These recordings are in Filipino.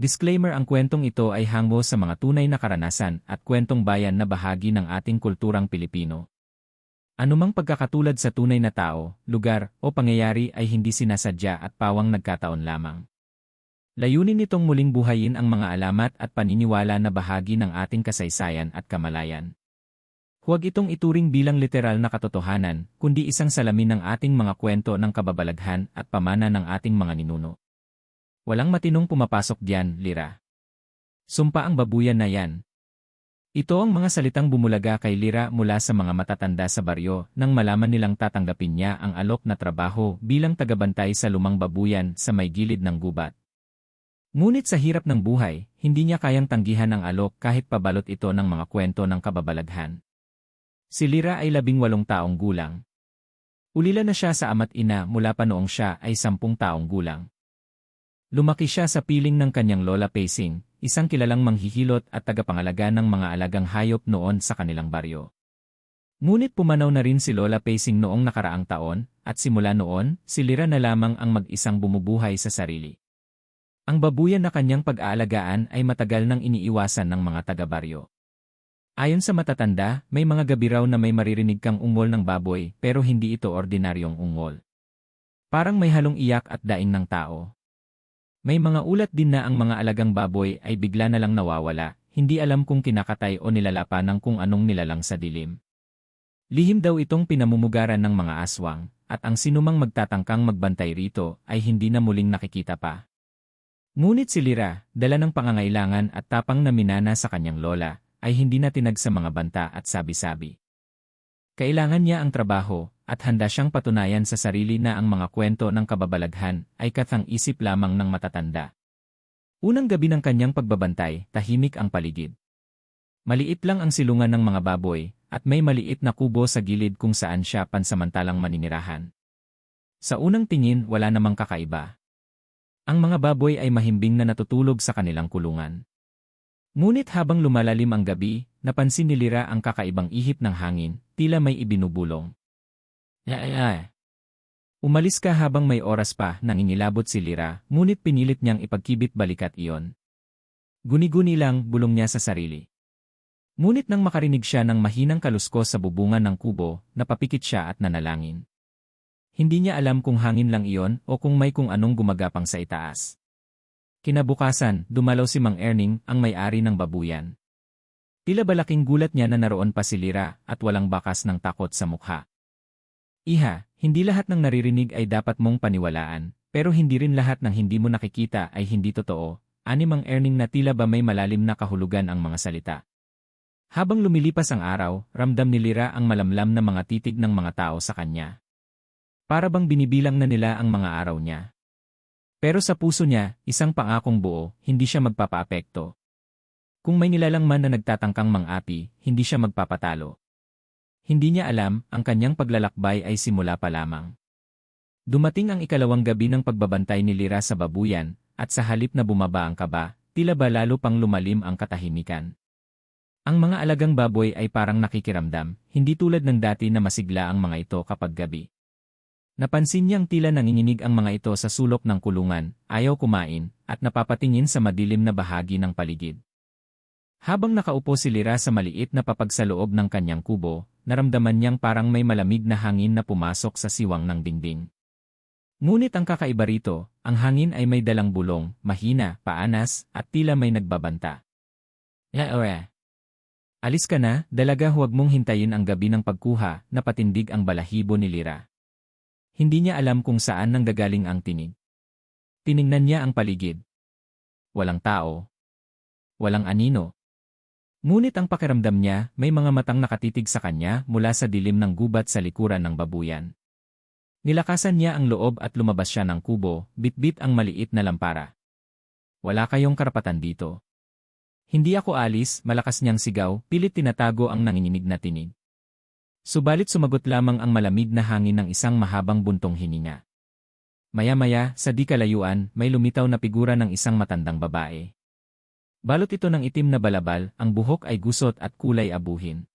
Disclaimer ang kwentong ito ay hango sa mga tunay na karanasan at kwentong bayan na bahagi ng ating kulturang Pilipino. Anumang pagkakatulad sa tunay na tao, lugar, o pangyayari ay hindi sinasadya at pawang nagkataon lamang. Layunin nitong muling buhayin ang mga alamat at paniniwala na bahagi ng ating kasaysayan at kamalayan. Huwag itong ituring bilang literal na katotohanan, kundi isang salamin ng ating mga kwento ng kababalaghan at pamana ng ating mga ninuno. Walang matinong pumapasok diyan, Lira. Sumpa ang babuyan na yan. Ito ang mga salitang bumulaga kay Lira mula sa mga matatanda sa baryo nang malaman nilang tatanggapin niya ang alok na trabaho bilang tagabantay sa lumang babuyan sa may gilid ng gubat. Ngunit sa hirap ng buhay, hindi niya kayang tanggihan ang alok kahit pabalot ito ng mga kwento ng kababalaghan. Si Lira ay labing walong taong gulang. Ulila na siya sa ama't ina mula pa noong siya ay sampung taong gulang. Lumaki siya sa piling ng kanyang lola Pacing, isang kilalang manghihilot at tagapangalaga ng mga alagang hayop noon sa kanilang baryo. Ngunit pumanaw na rin si Lola Pacing noong nakaraang taon, at simula noon, si Lira na lamang ang mag-isang bumubuhay sa sarili. Ang babuyan na kanyang pag-aalagaan ay matagal nang iniiwasan ng mga taga-baryo. Ayon sa matatanda, may mga gabi raw na may maririnig kang ungol ng baboy pero hindi ito ordinaryong ungol. Parang may halong iyak at daing ng tao. May mga ulat din na ang mga alagang baboy ay bigla na lang nawawala, hindi alam kung kinakatay o nilalapa ng kung anong nilalang sa dilim. Lihim daw itong pinamumugaran ng mga aswang, at ang sinumang magtatangkang magbantay rito ay hindi na muling nakikita pa. Ngunit si Lira, dala ng pangangailangan at tapang na minana sa kanyang lola, ay hindi na tinag sa mga banta at sabi-sabi. Kailangan niya ang trabaho, at handa siyang patunayan sa sarili na ang mga kwento ng kababalaghan ay kathang isip lamang ng matatanda. Unang gabi ng kanyang pagbabantay, tahimik ang paligid. Maliit lang ang silungan ng mga baboy, at may maliit na kubo sa gilid kung saan siya pansamantalang maninirahan. Sa unang tingin, wala namang kakaiba. Ang mga baboy ay mahimbing na natutulog sa kanilang kulungan. Ngunit habang lumalalim ang gabi, napansin ni Lira ang kakaibang ihip ng hangin, tila may ibinubulong. Yaya. Umalis ka habang may oras pa nangingilabot si Lira, ngunit pinilit niyang ipagkibit balikat iyon. Guni-guni lang bulong niya sa sarili. Ngunit nang makarinig siya ng mahinang kaluskos sa bubungan ng kubo, napapikit siya at nanalangin. Hindi niya alam kung hangin lang iyon o kung may kung anong gumagapang sa itaas. Kinabukasan, dumalaw si Mang Erning, ang may-ari ng babuyan. Tila balaking gulat niya na naroon pa si Lira at walang bakas ng takot sa mukha. Iha, hindi lahat ng naririnig ay dapat mong paniwalaan, pero hindi rin lahat ng hindi mo nakikita ay hindi totoo, ani Mang Erning na tila ba may malalim na kahulugan ang mga salita. Habang lumilipas ang araw, ramdam ni Lira ang malamlam na mga titig ng mga tao sa kanya. Para bang binibilang na nila ang mga araw niya. Pero sa puso niya, isang pangakong buo, hindi siya magpapaapekto. Kung may nilalang man na nagtatangkang mang-api, hindi siya magpapatalo. Hindi niya alam, ang kanyang paglalakbay ay simula pa lamang. Dumating ang ikalawang gabi ng pagbabantay ni Lira sa babuyan, at sa halip na bumaba ang kaba, tila ba lalo pang lumalim ang katahimikan. Ang mga alagang baboy ay parang nakikiramdam, hindi tulad ng dati na masigla ang mga ito kapag gabi. Napansin niyang tila nanginginig ang mga ito sa sulok ng kulungan, ayaw kumain, at napapatingin sa madilim na bahagi ng paligid. Habang nakaupo si Lira sa maliit na papag sa loob ng kanyang kubo, naramdaman niyang parang may malamig na hangin na pumasok sa siwang ng dingding. Ngunit ang kakaiba rito, ang hangin ay may dalang bulong, mahina, paanas, at tila may nagbabanta. Yaoya. Alis ka na, dalaga huwag mong hintayin ang gabi ng pagkuha, na patindig ang balahibo ni Lira. Hindi niya alam kung saan nanggagaling ang tinig. Tiningnan niya ang paligid. Walang tao. Walang anino. Ngunit ang pakiramdam niya, may mga matang nakatitig sa kanya mula sa dilim ng gubat sa likuran ng babuyan. Nilakasan niya ang loob at lumabas siya ng kubo, bitbit ang maliit na lampara. Wala kayong karapatan dito. Hindi ako alis, malakas niyang sigaw, pilit tinatago ang nanginginig na tinig. Subalit sumagot lamang ang malamig na hangin ng isang mahabang buntong hininga. Maya-maya, sa di kalayuan, may lumitaw na figura ng isang matandang babae. Balot ito ng itim na balabal, ang buhok ay gusot at kulay abuhin.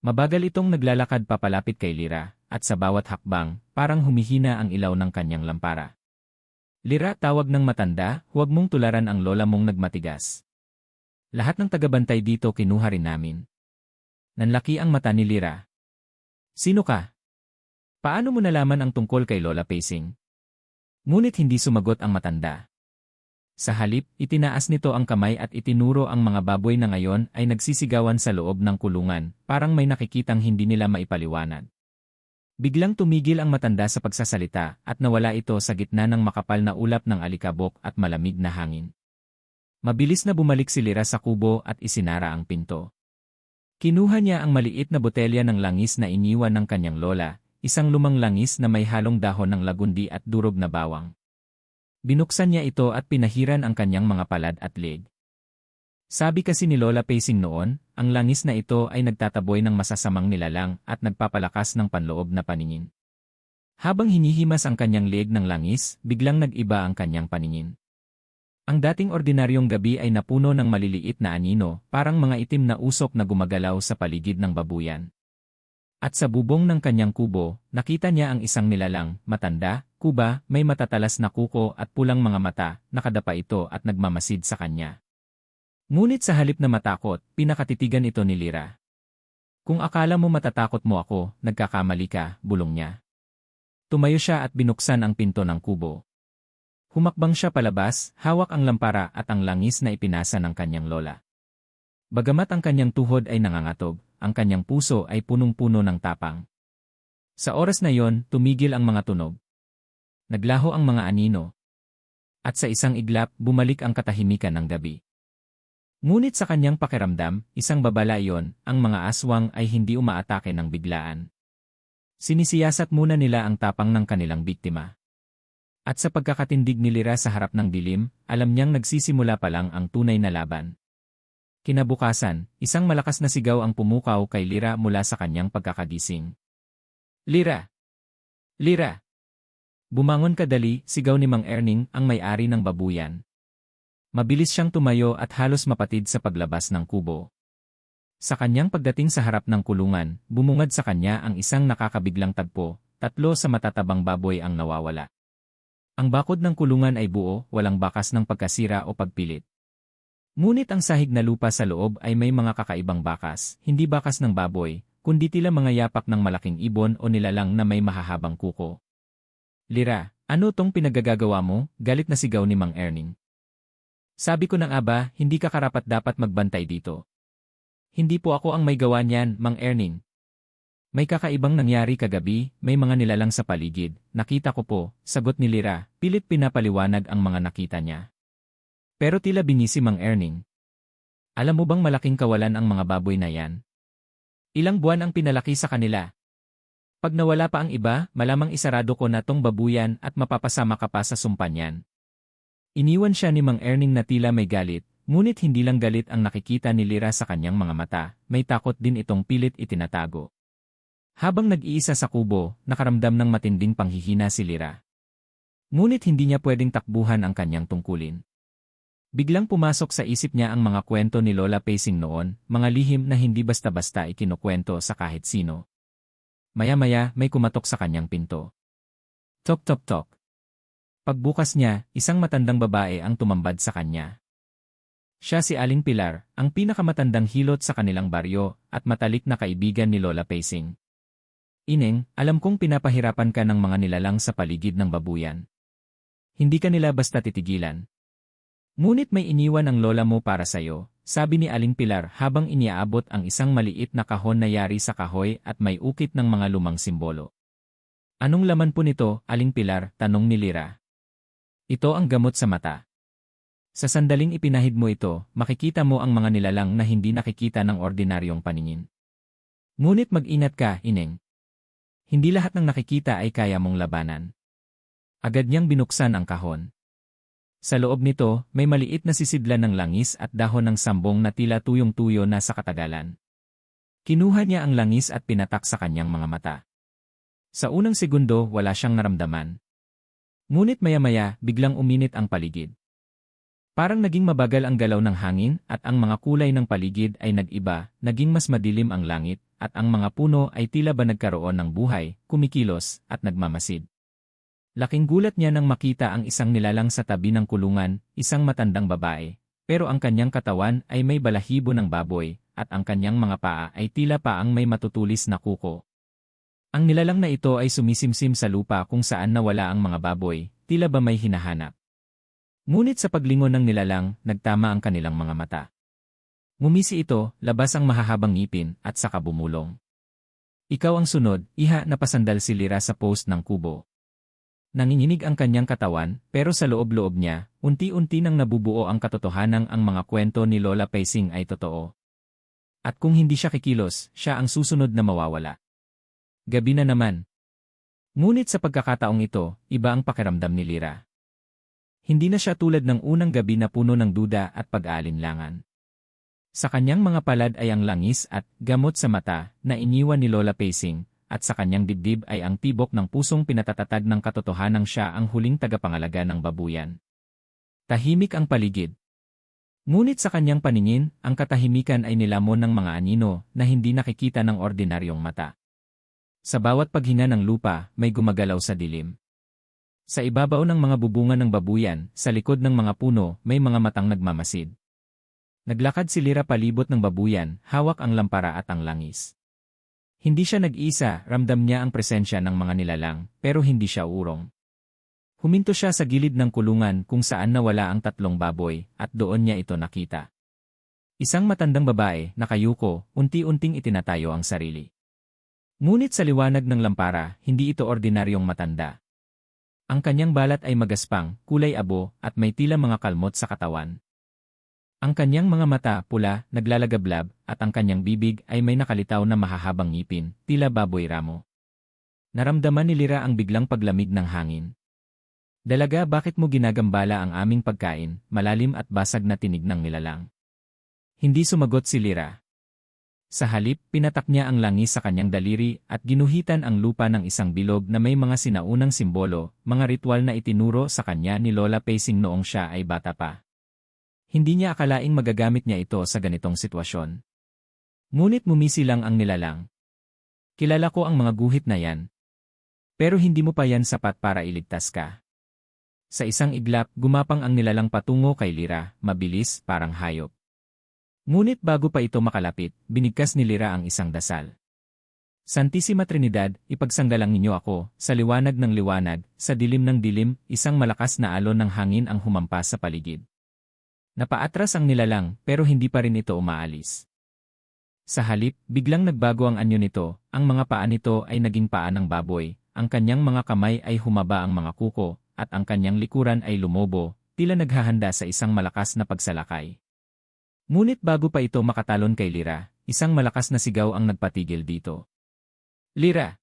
Mabagal itong naglalakad papalapit kay Lira, at sa bawat hakbang, parang humihina ang ilaw ng kanyang lampara. Lira tawag ng matanda, huwag mong tularan ang lola mong nagmatigas. Lahat ng tagabantay dito kinuha rin namin. Nanlaki ang mata ni Lira. Sino ka? Paano mo nalaman ang tungkol kay Lola Pacing? Ngunit hindi sumagot ang matanda. Sa halip, itinaas nito ang kamay at itinuro ang mga baboy na ngayon ay nagsisigawan sa loob ng kulungan, parang may nakikitang hindi nila maipaliwanag. Biglang tumigil ang matanda sa pagsasalita at nawala ito sa gitna ng makapal na ulap ng alikabok at malamig na hangin. Mabilis na bumalik si Lira sa kubo at isinara ang pinto. Kinuha niya ang maliit na botelya ng langis na iniwan ng kanyang lola, isang lumang langis na may halong dahon ng lagundi at durog na bawang. Binuksan niya ito at pinahiran ang kanyang mga palad at leg. Sabi kasi ni Lola Pacing noon, ang langis na ito ay nagtataboy ng masasamang nilalang at nagpapalakas ng panloob na paningin. Habang hinihimas ang kanyang leg ng langis, biglang nag-iba ang kanyang paningin. Ang dating ordinaryong gabi ay napuno ng maliliit na anino, parang mga itim na usok na gumagalaw sa paligid ng babuyan. At sa bubong ng kanyang kubo, nakita niya ang isang nilalang, matanda, kuba, may matatalas na kuko at pulang mga mata, nakadapa ito at nagmamasid sa kanya. Ngunit sa halip na matakot, pinakatitigan ito ni Lira. Kung akala mo matatakot mo ako, nagkakamali ka, bulong niya. Tumayo siya at binuksan ang pinto ng kubo. Humakbang siya palabas, hawak ang lampara at ang langis na ipinasa ng kanyang lola. Bagamat ang kanyang tuhod ay nangangatog, ang kanyang puso ay punong-puno ng tapang. Sa oras na yon, tumigil ang mga tunog. Naglaho ang mga anino. At sa isang iglap, bumalik ang katahimikan ng gabi. Ngunit sa kanyang pakiramdam, isang babala iyon, ang mga aswang ay hindi umaatake ng biglaan. Sinisiyasat muna nila ang tapang ng kanilang biktima. At sa pagkakatindig ni Lira sa harap ng dilim, alam niyang nagsisimula pa lang ang tunay na laban. Kinabukasan, isang malakas na sigaw ang pumukaw kay Lira mula sa kanyang pagkakagising. Lira! Lira! Bumangon kadali, sigaw ni Mang Erning, ang may-ari ng babuyan. Mabilis siyang tumayo at halos mapatid sa paglabas ng kubo. Sa kanyang pagdating sa harap ng kulungan, bumungad sa kanya ang isang nakakabiglang tagpo, tatlo sa matatabang baboy ang nawawala. Ang bakod ng kulungan ay buo, walang bakas ng pagkasira o pagpilit. Ngunit ang sahig na lupa sa loob ay may mga kakaibang bakas, hindi bakas ng baboy, kundi tila mga yapak ng malaking ibon o nilalang na may mahahabang kuko. Lira, ano tong pinagagagawa mo? Galit na sigaw ni Mang Erning. Sabi ko ng aba, hindi ka karapat dapat magbantay dito. Hindi po ako ang may gawa niyan, Mang Erning. May kakaibang nangyari kagabi, may mga nilalang sa paligid. Nakita ko po, sagot ni Lira, pilit pinapaliwanag ang mga nakita niya. Pero tila binisi Mang Erning. Alam mo bang malaking kawalan ang mga baboy na yan? Ilang buwan ang pinalaki sa kanila. Pag nawala pa ang iba, malamang isarado ko na tong babuyan at mapapasama ka pa sa sumpa niyan. Iniwan siya ni Mang Erning na tila may galit, ngunit hindi lang galit ang nakikita ni Lira sa kanyang mga mata, may takot din itong pilit itinatago. Habang nag-iisa sa kubo, nakaramdam ng matinding panghihina si Lira. Ngunit hindi niya pwedeng takbuhan ang kanyang tungkulin. Biglang pumasok sa isip niya ang mga kwento ni Lola Pacing noon, mga lihim na hindi basta-basta ikinukwento sa kahit sino. Maya-maya may kumatok sa kanyang pinto. Tok tok tok. Pagbukas niya, isang matandang babae ang tumambad sa kanya. Siya si Aling Pilar, ang pinakamatandang hilot sa kanilang baryo, at matalik na kaibigan ni Lola Pacing. Ineng, alam kong pinapahirapan ka ng mga nilalang sa paligid ng babuyan. Hindi ka nila basta titigilan. Ngunit may iniwan ang lola mo para sa'yo, sabi ni Aling Pilar habang iniaabot ang isang maliit na kahon na yari sa kahoy at may ukit ng mga lumang simbolo. Anong laman po nito, Aling Pilar? Tanong ni Lira. Ito ang gamot sa mata. Sa sandaling ipinahid mo ito, makikita mo ang mga nilalang na hindi nakikita ng ordinaryong paningin. Ngunit mag-inat ka, ineng. Hindi lahat ng nakikita ay kaya mong labanan. Agad niyang binuksan ang kahon. Sa loob nito, may maliit na sisidlan ng langis at dahon ng sambong na tila tuyong-tuyo na sa katagalan. Kinuha niya ang langis at pinatak sa kanyang mga mata. Sa unang segundo, wala siyang naramdaman. Ngunit maya-maya, biglang uminit ang paligid. Parang naging mabagal ang galaw ng hangin at ang mga kulay ng paligid ay nag-iba, naging mas madilim ang langit, at ang mga puno ay tila ba nagkaroon ng buhay, kumikilos, at nagmamasid. Laking gulat niya nang makita ang isang nilalang sa tabi ng kulungan, isang matandang babae. Pero ang kanyang katawan ay may balahibo ng baboy, at ang kanyang mga paa ay tila paang may matutulis na kuko. Ang nilalang na ito ay sumisimsim sa lupa kung saan nawala ang mga baboy, tila ba may hinahanap. Ngunit sa paglingon ng nilalang, nagtama ang kanilang mga mata. Ngumisi ito, labas ang mahahabang ngipin, at saka bumulong. Ikaw ang sunod, iha na pasandal si Lira sa post ng kubo. Nanginginig ang kanyang katawan, pero sa loob-loob niya, unti-unti nang nabubuo ang katotohanang ang mga kwento ni Lola Paising ay totoo. At kung hindi siya kikilos, siya ang susunod na mawawala. Gabi na naman. Ngunit sa pagkakataong ito, iba ang pakiramdam ni Lira. Hindi na siya tulad ng unang gabi na puno ng duda at pag-aalinlangan. Sa kanyang mga palad ay ang langis at gamot sa mata na iniwan ni Lola Pacing, at sa kanyang dibdib ay ang tibok ng pusong pinatatatag ng katotohanang siya ang huling tagapangalaga ng babuyan. Tahimik ang paligid. Ngunit sa kanyang paningin, ang katahimikan ay nilamon ng mga anino na hindi nakikita ng ordinaryong mata. Sa bawat paghinga ng lupa, may gumagalaw sa dilim. Sa ibabaw ng mga bubungan ng babuyan, sa likod ng mga puno, may mga matang nagmamasid. Naglakad si Lira palibot ng babuyan, hawak ang lampara at ang langis. Hindi siya nag-isa, ramdam niya ang presensya ng mga nilalang, pero hindi siya urong. Huminto siya sa gilid ng kulungan kung saan nawala ang tatlong baboy, at doon niya ito nakita. Isang matandang babae, nakayuko, unti-unting itinatayo ang sarili. Ngunit sa liwanag ng lampara, hindi ito ordinaryong matanda. Ang kanyang balat ay magaspang, kulay abo, at may tila mga kalmot sa katawan. Ang kanyang mga mata pula, naglalagablab, at ang kanyang bibig ay may nakalitaw na mahahabang ngipin, tila baboy ramo. Naramdaman ni Lira ang biglang paglamig ng hangin. Dalaga bakit mo ginagambala ang aming pagkain, malalim at basag na tinig ng nilalang. Hindi sumagot si Lira. Sa halip, pinatak niya ang langis sa kanyang daliri at ginuhitan ang lupa ng isang bilog na may mga sinaunang simbolo, mga ritual na itinuro sa kanya ni Lola Pacing noong siya ay bata pa. Hindi niya akalaing magagamit niya ito sa ganitong sitwasyon. Ngunit mumisi lang ang nilalang. Kilala ko ang mga guhit na yan. Pero hindi mo pa yan sapat para iligtas ka. Sa isang iglap, gumapang ang nilalang patungo kay Lira, mabilis, parang hayop. Ngunit bago pa ito makalapit, binigkas ni Lira ang isang dasal. Santissima Trinidad, ipagsanggalang ninyo ako, sa liwanag ng liwanag, sa dilim ng dilim, isang malakas na alon ng hangin ang humampas sa paligid. Napaatras ang nilalang pero hindi pa rin ito umaalis. Sa halip, biglang nagbago ang anyo nito, ang mga paa nito ay naging paa ng baboy, ang kanyang mga kamay ay humaba ang mga kuko, at ang kanyang likuran ay lumobo, tila naghahanda sa isang malakas na pagsalakay. Ngunit bago pa ito makatalon kay Lira, isang malakas na sigaw ang nagpatigil dito. Lira!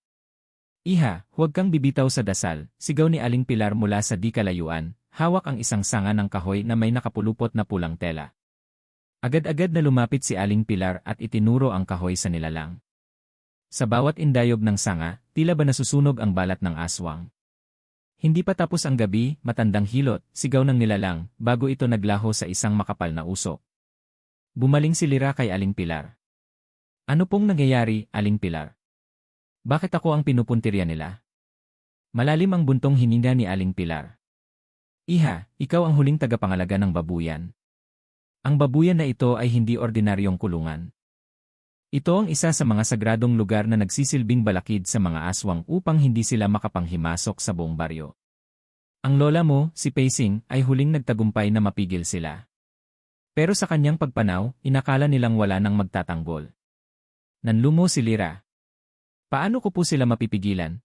Iha, huwag kang bibitaw sa dasal, sigaw ni Aling Pilar mula sa di kalayuan, hawak ang isang sanga ng kahoy na may nakapulupot na pulang tela. Agad-agad na lumapit si Aling Pilar at itinuro ang kahoy sa nilalang. Sa bawat indayob ng sanga, tila ba nasusunog ang balat ng aswang. Hindi pa tapos ang gabi, matandang hilot, sigaw ng nilalang, bago ito naglaho sa isang makapal na usok. Bumaling si Lira kay Aling Pilar. Ano pong nangyayari, Aling Pilar? Bakit ako ang pinupuntirya nila? Malalim ang buntong hininga ni Aling Pilar. Iha, ikaw ang huling tagapangalaga ng babuyan. Ang babuyan na ito ay hindi ordinaryong kulungan. Ito ang isa sa mga sagradong lugar na nagsisilbing balakid sa mga aswang upang hindi sila makapanghimasok sa buong baryo. Ang lola mo, si Pacing, ay huling nagtagumpay na mapigil sila. Pero sa kanyang pagpanaw, inakala nilang wala nang magtatanggol. Nanlumo si Lira. Paano ko po sila mapipigilan?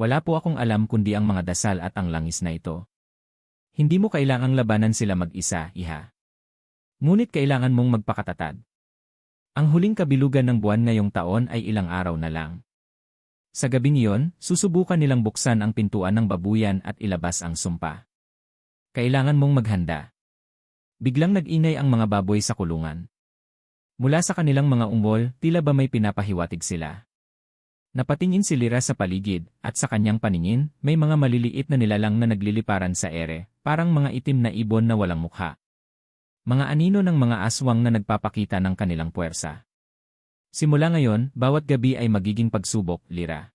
Wala po akong alam kundi ang mga dasal at ang langis na ito. Hindi mo kailangang labanan sila mag-isa, iha. Ngunit kailangan mong magpakatatag. Ang huling kabilugan ng buwan ngayong taon ay ilang araw na lang. Sa gabing iyon, susubukan nilang buksan ang pintuan ng babuyan at ilabas ang sumpa. Kailangan mong maghanda. Biglang nag-ingay ang mga baboy sa kulungan. Mula sa kanilang mga ungol, tila ba may pinapahiwatig sila. Napatingin si Lira sa paligid, at sa kanyang paningin, may mga maliliit na nilalang na nagliliparan sa ere, parang mga itim na ibon na walang mukha. Mga anino ng mga aswang na nagpapakita ng kanilang puwersa. Simula ngayon, bawat gabi ay magiging pagsubok, lira.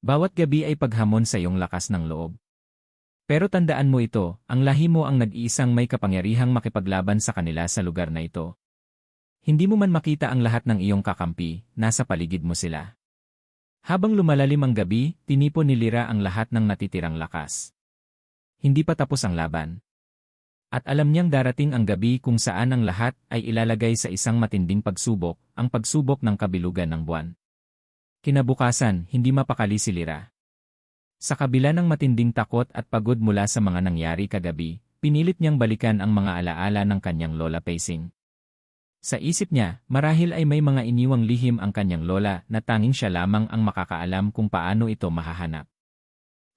Bawat gabi ay paghamon sa iyong lakas ng loob. Pero tandaan mo ito, ang lahi mo ang nag-iisang may kapangyarihang makipaglaban sa kanila sa lugar na ito. Hindi mo man makita ang lahat ng iyong kakampi, nasa paligid mo sila. Habang lumalalim ang gabi, tinipon ni Lira ang lahat ng natitirang lakas. Hindi pa tapos ang laban. At alam niyang darating ang gabi kung saan ang lahat ay ilalagay sa isang matinding pagsubok, ang pagsubok ng kabilugan ng buwan. Kinabukasan, hindi mapakali si Lira. Sa kabila ng matinding takot at pagod mula sa mga nangyari kagabi, pinilit niyang balikan ang mga alaala ng kanyang lola pacing. Sa isip niya, marahil ay may mga iniwang lihim ang kanyang lola na tanging siya lamang ang makakaalam kung paano ito mahahanap.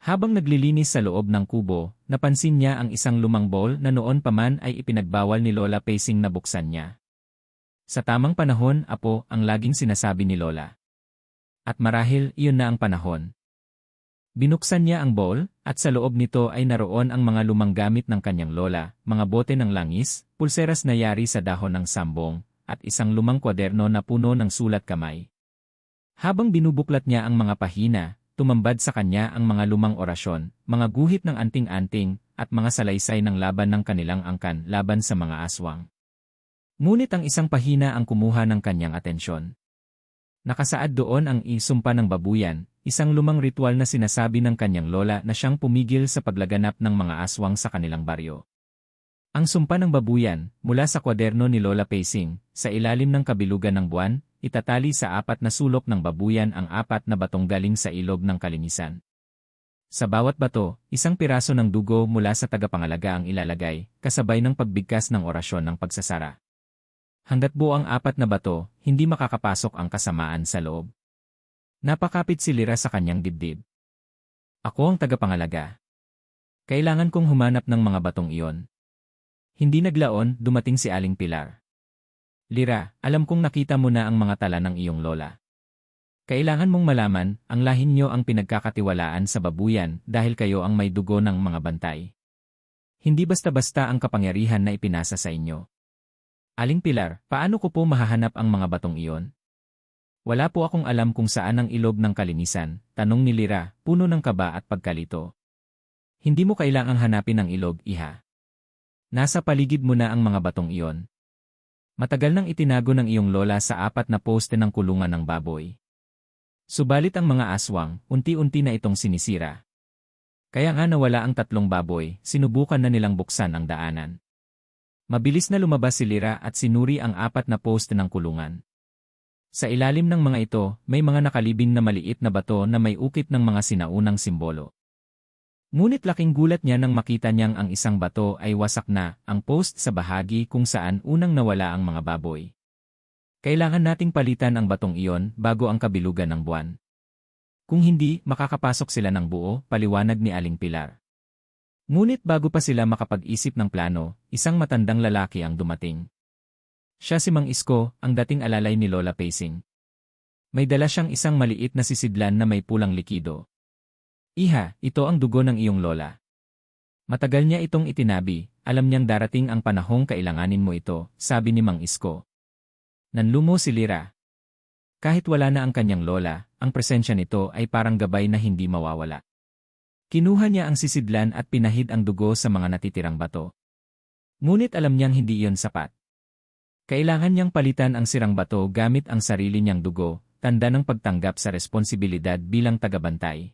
Habang naglilinis sa loob ng kubo, napansin niya ang isang lumang bowl na noon pa man ay ipinagbawal ni Lola Pacing na buksan niya. Sa tamang panahon, apo, ang laging sinasabi ni Lola. At marahil, iyon na ang panahon. Binuksan niya ang bowl, at sa loob nito ay naroon ang mga lumang gamit ng kanyang lola, mga bote ng langis, pulseras na yari sa dahon ng sambong, at isang lumang kwaderno na puno ng sulat kamay. Habang binubuklat niya ang mga pahina, tumambad sa kanya ang mga lumang orasyon, mga guhit ng anting-anting, at mga salaysay ng laban ng kanilang angkan laban sa mga aswang. Ngunit ang isang pahina ang kumuha ng kanyang atensyon. Nakasaad doon ang isumpa ng babuyan, isang lumang ritual na sinasabi ng kanyang lola na siyang pumigil sa paglaganap ng mga aswang sa kanilang baryo. Ang sumpa ng babuyan, mula sa kwaderno ni Lola Pacing, sa ilalim ng kabilugan ng buwan, itatali sa apat na sulok ng babuyan ang apat na batong galing sa ilog ng kalinisan. Sa bawat bato, isang piraso ng dugo mula sa tagapangalaga ang ilalagay, kasabay ng pagbigkas ng orasyon ng pagsasara. Hanggat buo ang apat na bato, hindi makakapasok ang kasamaan sa loob. Napakapit si Lira sa kanyang dibdib. Ako ang tagapangalaga. Kailangan kong humanap ng mga batong iyon. Hindi naglaon, dumating si Aling Pilar. Lira, alam kong nakita mo na ang mga tala ng iyong lola. Kailangan mong malaman, ang lahin niyo ang pinagkakatiwalaan sa babuyan dahil kayo ang may dugo ng mga bantay. Hindi basta-basta ang kapangyarihan na ipinasa sa inyo. Aling Pilar, paano ko po mahahanap ang mga batong iyon? Wala po akong alam kung saan ang ilog ng kalinisan, tanong ni Lira, puno ng kaba at pagkalito. Hindi mo kailangang hanapin ang ilog, iha. Nasa paligid mo na ang mga batong iyon. Matagal nang itinago ng iyong lola sa apat na poste ng kulungan ng baboy. Subalit ang mga aswang, unti-unti na itong sinisira. Kaya nga nawala ang tatlong baboy, sinubukan na nilang buksan ang daanan. Mabilis na lumabas si Lira at sinuri ang apat na poste ng kulungan. Sa ilalim ng mga ito, may mga nakalibing na maliit na bato na may ukit ng mga sinaunang simbolo. Ngunit laking gulat niya nang makita niyang ang isang bato ay wasak na, ang post sa bahagi kung saan unang nawala ang mga baboy. Kailangan nating palitan ang batong iyon bago ang kabilugan ng buwan. Kung hindi, makakapasok sila ng buo, paliwanag ni Aling Pilar. Ngunit bago pa sila makapag-isip ng plano, isang matandang lalaki ang dumating. Siya si Mang Isko, ang dating alalay ni Lola Pacing. May dala siyang isang maliit na sisidlan na may pulang likido. Iha, ito ang dugo ng iyong lola. Matagal niya itong itinabi, alam niyang darating ang panahong kailanganin mo ito, sabi ni Mang Isko. Nanlumo si Lira. Kahit wala na ang kanyang lola, ang presensya nito ay parang gabay na hindi mawawala. Kinuha niya ang sisidlan at pinahid ang dugo sa mga natitirang bato. Ngunit alam niyang hindi iyon sapat. Kailangan niyang palitan ang sirang bato gamit ang sarili niyang dugo, tanda ng pagtanggap sa responsibilidad bilang tagabantay.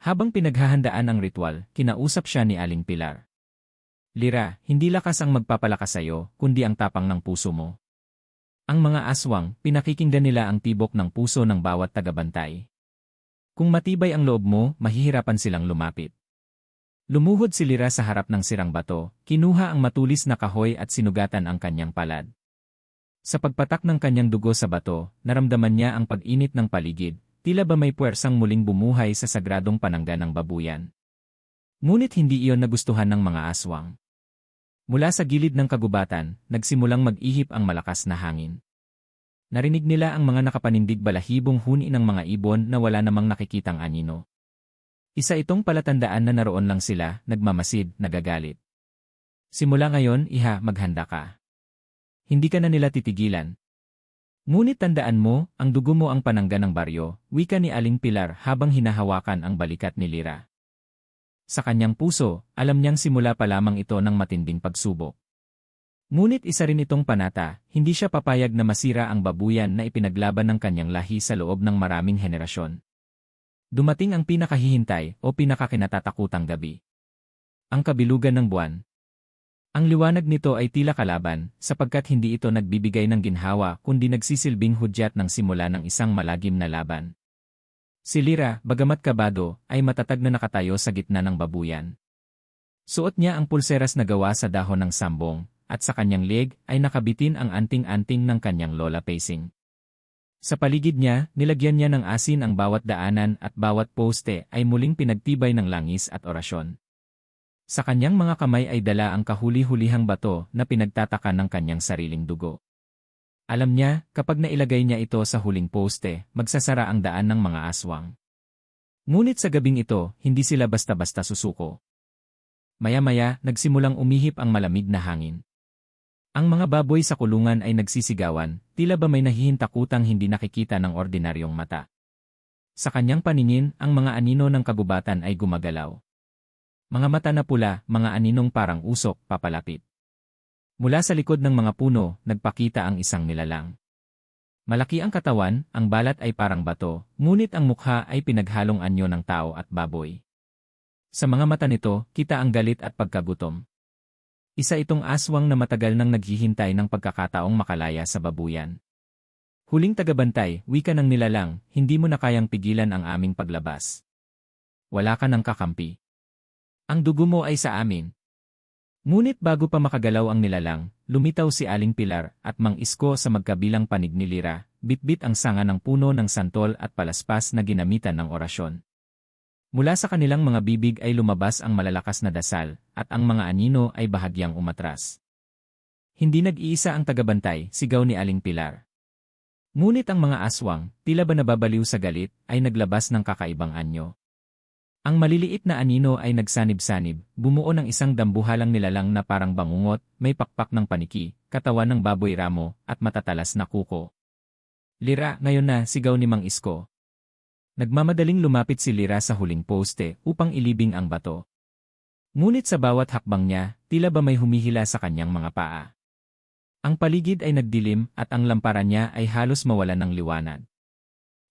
Habang pinaghahandaan ang ritual, kinausap siya ni Aling Pilar. Lira, hindi lakas ang magpapalakas sa'yo, kundi ang tapang ng puso mo. Ang mga aswang, pinakikinggan nila ang tibok ng puso ng bawat tagabantay. Kung matibay ang loob mo, mahihirapan silang lumapit. Lumuhod si Lira sa harap ng sirang bato, kinuha ang matulis na kahoy at sinugatan ang kanyang palad. Sa pagpatak ng kanyang dugo sa bato, naramdaman niya ang pag-init ng paligid, tila ba may puwersang muling bumuhay sa sagradong panangga ng babuyan. Ngunit hindi iyon nagustuhan ng mga aswang. Mula sa gilid ng kagubatan, nagsimulang mag-ihip ang malakas na hangin. Narinig nila ang mga nakapanindig balahibong huni ng mga ibon na wala namang nakikitang anino. Isa itong palatandaan na naroon lang sila, nagmamasid, nagagalit. Simula ngayon, iha, maghanda ka. Hindi ka na nila titigilan. Ngunit tandaan mo, ang dugo mo ang panangga ng baryo, wika ni Aling Pilar habang hinahawakan ang balikat ni Lira. Sa kanyang puso, alam niyang simula pa lamang ito ng matinding pagsubok. Ngunit isa rin itong panata, hindi siya papayag na masira ang babuyan na ipinaglaban ng kanyang lahi sa loob ng maraming henerasyon. Dumating ang pinakahihintay o pinakakinatatakutang gabi. Ang kabilugan ng buwan, ang liwanag nito ay tila kalaban, sapagkat hindi ito nagbibigay ng ginhawa kundi nagsisilbing hudyat ng simula ng isang malagim na laban. Si Lira, bagamat kabado, ay matatag na nakatayo sa gitna ng babuyan. Suot niya ang pulseras na gawa sa dahon ng sambong, at sa kanyang leg ay nakabitin ang anting-anting ng kanyang lola pacing. Sa paligid niya, nilagyan niya ng asin ang bawat daanan at bawat poste ay muling pinagtibay ng langis at orasyon. Sa kanyang mga kamay ay dala ang kahuli-hulihang bato na pinagtataka ng kanyang sariling dugo. Alam niya, kapag nailagay niya ito sa huling poste, magsasara ang daan ng mga aswang. Ngunit sa gabing ito, hindi sila basta-basta susuko. Maya-maya, nagsimulang umihip ang malamig na hangin. Ang mga baboy sa kulungan ay nagsisigawan, tila ba may nahihintakutang hindi nakikita ng ordinaryong mata. Sa kanyang paningin, ang mga anino ng kagubatan ay gumagalaw. Mga mata na pula, mga aninong parang usok, papalapit. Mula sa likod ng mga puno, nagpakita ang isang nilalang. Malaki ang katawan, ang balat ay parang bato, ngunit ang mukha ay pinaghalong anyo ng tao at baboy. Sa mga mata nito, kita ang galit at pagkagutom. Isa itong aswang na matagal nang naghihintay ng pagkakataong makalaya sa babuyan. Huling tagabantay, wika ng nilalang, hindi mo na kayang pigilan ang aming paglabas. Wala ka ng kakampi. Ang dugo mo ay sa amin. Ngunit bago pa makagalaw ang nilalang, lumitaw si Aling Pilar at Mang Isko sa magkabilang panig ni Lira, bitbit ang sanga ng puno ng santol at palaspas na ginamitan ng orasyon. Mula sa kanilang mga bibig ay lumabas ang malalakas na dasal, at ang mga anino ay bahagyang umatras. Hindi nag-iisa ang tagabantay, sigaw ni Aling Pilar. Ngunit ang mga aswang, tila ba nababaliw sa galit, ay naglabas ng kakaibang anyo. Ang maliliit na anino ay nagsanib-sanib, bumuo ng isang dambuhalang nilalang na parang bangungot, may pakpak ng paniki, katawan ng baboy ramo, at matatalas na kuko. Lira, ngayon na, sigaw ni Mang Isko. Nagmamadaling lumapit si Lira sa huling poste upang ilibing ang bato. Ngunit sa bawat hakbang niya, tila ba may humihila sa kanyang mga paa. Ang paligid ay nagdilim at ang lamparan niya ay halos mawalan ng liwanag.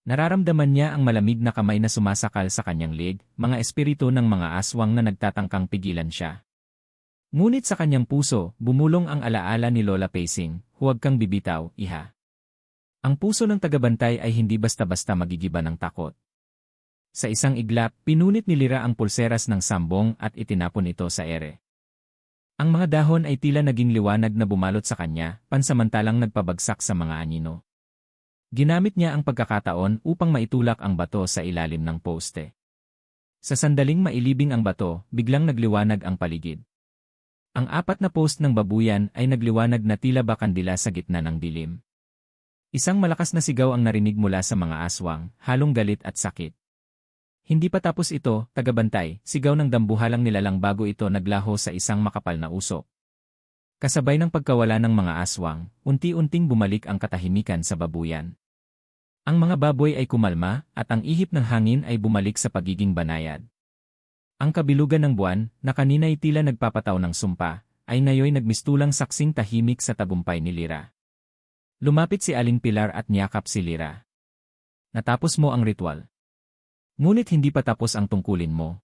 Nararamdaman niya ang malamig na kamay na sumasakal sa kanyang leg, mga espiritu ng mga aswang na nagtatangkang pigilan siya. Ngunit sa kanyang puso, bumulong ang alaala ni Lola Pacing, huwag kang bibitaw, iha. Ang puso ng tagabantay ay hindi basta-basta magigiba ng takot. Sa isang iglap, pinunit ni Lira ang pulseras ng sambong at itinapon ito sa ere. Ang mga dahon ay tila naging liwanag na bumalot sa kanya, pansamantalang nagpabagsak sa mga anino. Ginamit niya ang pagkakataon upang maitulak ang bato sa ilalim ng poste. Sa sandaling mailibing ang bato, biglang nagliwanag ang paligid. Ang apat na post ng babuyan ay nagliwanag na tila ba kandila sa gitna ng dilim. Isang malakas na sigaw ang narinig mula sa mga aswang, halong galit at sakit. Hindi pa tapos ito, tagabantay, sigaw ng dambuhalang nilalang bago ito naglaho sa isang makapal na usok. Kasabay ng pagkawala ng mga aswang, unti-unting bumalik ang katahimikan sa babuyan. Ang mga baboy ay kumalma at ang ihip ng hangin ay bumalik sa pagiging banayad. Ang kabilugan ng buwan, na kanina'y tila nagpapataw ng sumpa, ay ngayoy nagmistulang saksing tahimik sa tagumpay ni Lira. Lumapit si Aling Pilar at niyakap si Lira. Natapos mo ang ritual. Ngunit hindi pa tapos ang tungkulin mo.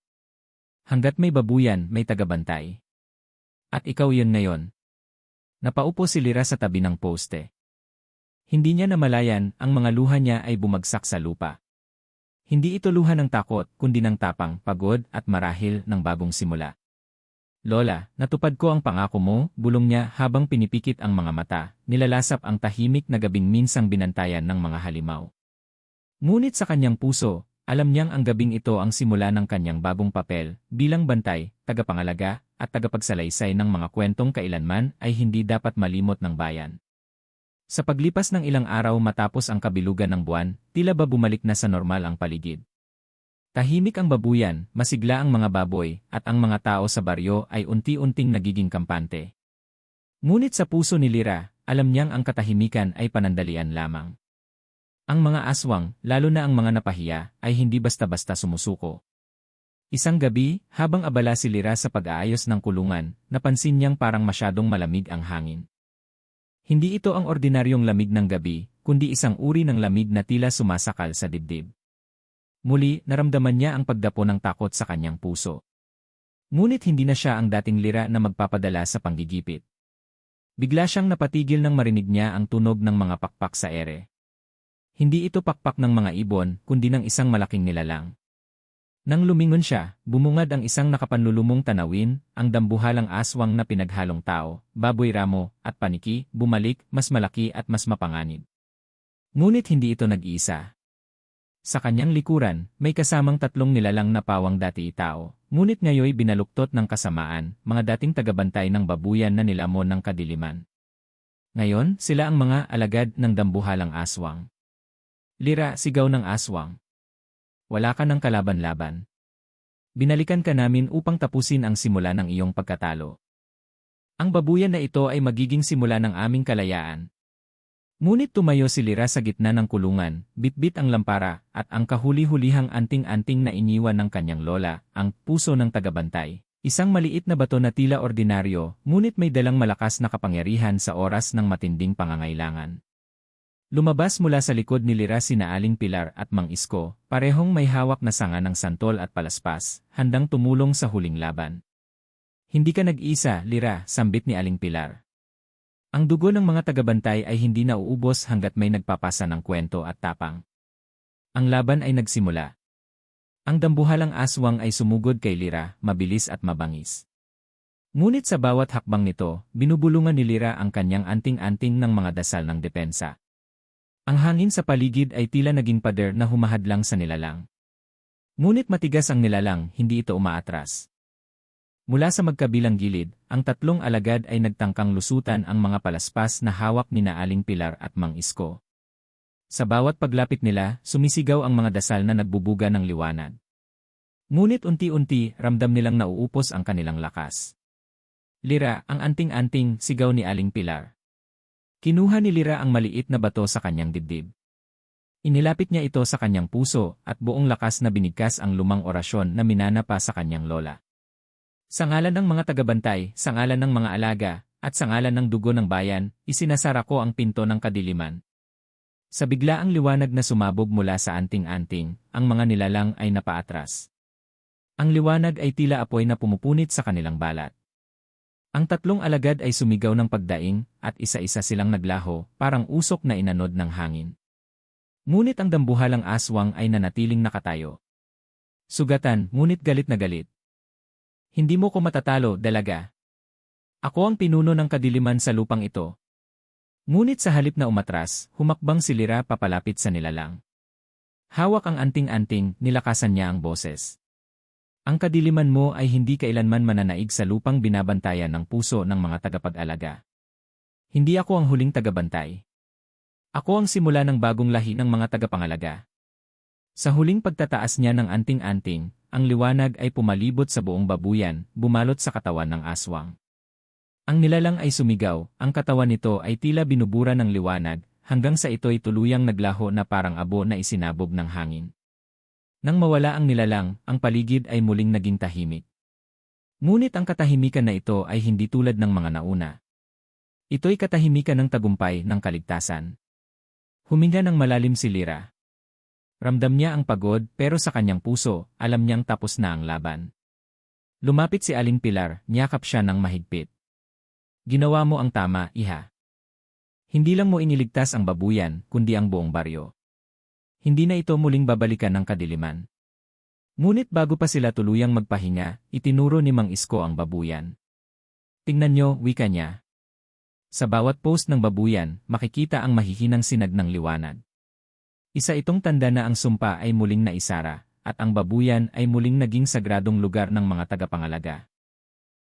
Hanggat may babuyan, may tagabantay. At ikaw yun ngayon. Napaupo si Lira sa tabi ng poste. Hindi niya namalayan, ang mga luha niya ay bumagsak sa lupa. Hindi ito luha ng takot, kundi ng tapang, pagod, at marahil ng bagong simula. Lola, natupad ko ang pangako mo, bulong niya habang pinipikit ang mga mata, nilalasap ang tahimik na gabing minsang binantayan ng mga halimaw. Ngunit sa kanyang puso, alam niyang ang gabing ito ang simula ng kanyang bagong papel, bilang bantay, tagapangalaga, at tagapagsalaysay ng mga kwentong kailanman ay hindi dapat malimot ng bayan. Sa paglipas ng ilang araw matapos ang kabilugan ng buwan, tila ba bumalik na sa normal ang paligid. Tahimik ang babuyan, masigla ang mga baboy, at ang mga tao sa baryo ay unti-unting nagiging kampante. Ngunit sa puso ni Lira, alam niyang ang katahimikan ay panandalian lamang. Ang mga aswang, lalo na ang mga napahiya, ay hindi basta-basta sumusuko. Isang gabi, habang abala si Lira sa pag-aayos ng kulungan, napansin niyang parang masyadong malamig ang hangin. Hindi ito ang ordinaryong lamig ng gabi, kundi isang uri ng lamig na tila sumasakal sa dibdib. Muli, naramdaman niya ang pagdapo ng takot sa kanyang puso. Ngunit hindi na siya ang dating lira na magpapadala sa panggigipit. Bigla siyang napatigil nang marinig niya ang tunog ng mga pakpak sa ere. Hindi ito pakpak ng mga ibon, kundi ng isang malaking nilalang. Nang lumingon siya, bumungad ang isang nakapanlulumong tanawin, ang dambuhalang aswang na pinaghalong tao, baboy ramo, at paniki, bumalik, mas malaki at mas mapanganib. Ngunit hindi ito nag-iisa. Sa kanyang likuran, may kasamang tatlong nilalang na pawang dati tao, ngunit ngayoy binaluktot ng kasamaan, mga dating tagabantay ng babuyan na nilamon ng kadiliman. Ngayon, sila ang mga alagad ng dambuhalang aswang. Lira, sigaw ng aswang. Wala ka ng kalaban-laban. Binalikan ka namin upang tapusin ang simula ng iyong pagkatalo. Ang babuyan na ito ay magiging simula ng aming kalayaan. Ngunit tumayo si Lira sa gitna ng kulungan, bitbit ang lampara, at ang kahuli-hulihang anting-anting na iniwan ng kanyang lola, ang puso ng tagabantay. Isang maliit na bato na tila ordinaryo, ngunit may dalang malakas na kapangyarihan sa oras ng matinding pangangailangan. Lumabas mula sa likod ni Lira sina Aling Pilar at Mang Isko, parehong may hawak na sanga ng santol at palaspas, handang tumulong sa huling laban. Hindi ka nag-isa, Lira, sambit ni Aling Pilar. Ang dugo ng mga tagabantay ay hindi nauubos hanggat may nagpapasa ng kwento at tapang. Ang laban ay nagsimula. Ang dambuhalang aswang ay sumugod kay Lira, mabilis at mabangis. Ngunit sa bawat hakbang nito, binubulungan ni Lira ang kanyang anting-anting ng mga dasal ng depensa. Ang hangin sa paligid ay tila naging pader na humahadlang sa nilalang. Ngunit matigas ang nilalang, hindi ito umaatras. Mula sa magkabilang gilid, ang tatlong alagad ay nagtangkang lusutan ang mga palaspas na hawak ni Naaling Pilar at Mang Isko. Sa bawat paglapit nila, sumisigaw ang mga dasal na nagbubuga ng liwanag. Ngunit unti-unti, ramdam nilang nauupos ang kanilang lakas. Lira, ang anting-anting, sigaw ni Aling Pilar. Kinuha ni Lira ang maliit na bato sa kanyang dibdib. Inilapit niya ito sa kanyang puso at buong lakas na binigkas ang lumang orasyon na minana pa sa kanyang lola. Sa ngalan ng mga tagabantay, sa ngalan ng mga alaga, at sa ngalan ng dugo ng bayan, isinasara ko ang pinto ng kadiliman. Sa biglaang liwanag na sumabog mula sa anting-anting, ang mga nilalang ay napaatras. Ang liwanag ay tila apoy na pumupunit sa kanilang balat. Ang tatlong alagad ay sumigaw ng pagdaing, at isa-isa silang naglaho, parang usok na inanod ng hangin. Ngunit ang dambuhalang aswang ay nanatiling nakatayo. Sugatan, ngunit galit na galit. Hindi mo ko matatalo, dalaga. Ako ang pinuno ng kadiliman sa lupang ito. Ngunit sa halip na umatras, humakbang si Lira papalapit sa nilalang. Hawak ang anting-anting, nilakasan niya ang boses. Ang kadiliman mo ay hindi kailanman mananaig sa lupang binabantayan ng puso ng mga tagapag-alaga. Hindi ako ang huling tagabantay. Ako ang simula ng bagong lahi ng mga tagapangalaga. Sa huling pagtataas niya ng anting-anting, ang liwanag ay pumalibot sa buong babuyan, bumalot sa katawan ng aswang. Ang nilalang ay sumigaw, ang katawan nito ay tila binubura ng liwanag, hanggang sa ito'y tuluyang naglaho na parang abo na isinabog ng hangin. Nang mawala ang nilalang, ang paligid ay muling naging tahimik. Ngunit ang katahimikan na ito ay hindi tulad ng mga nauna. Ito'y katahimikan ng tagumpay ng kaligtasan. Huminga ng malalim si Lira. Ramdam niya ang pagod pero sa kanyang puso, alam niyang tapos na ang laban. Lumapit si Aling Pilar, niyakap siya ng mahigpit. Ginawa mo ang tama, iha. Hindi lang mo iniligtas ang babuyan, kundi ang buong baryo hindi na ito muling babalikan ng kadiliman. Ngunit bago pa sila tuluyang magpahinga, itinuro ni Mang Isko ang babuyan. Tingnan nyo, wika niya. Sa bawat post ng babuyan, makikita ang mahihinang sinag ng liwanag. Isa itong tanda na ang sumpa ay muling naisara, at ang babuyan ay muling naging sagradong lugar ng mga tagapangalaga.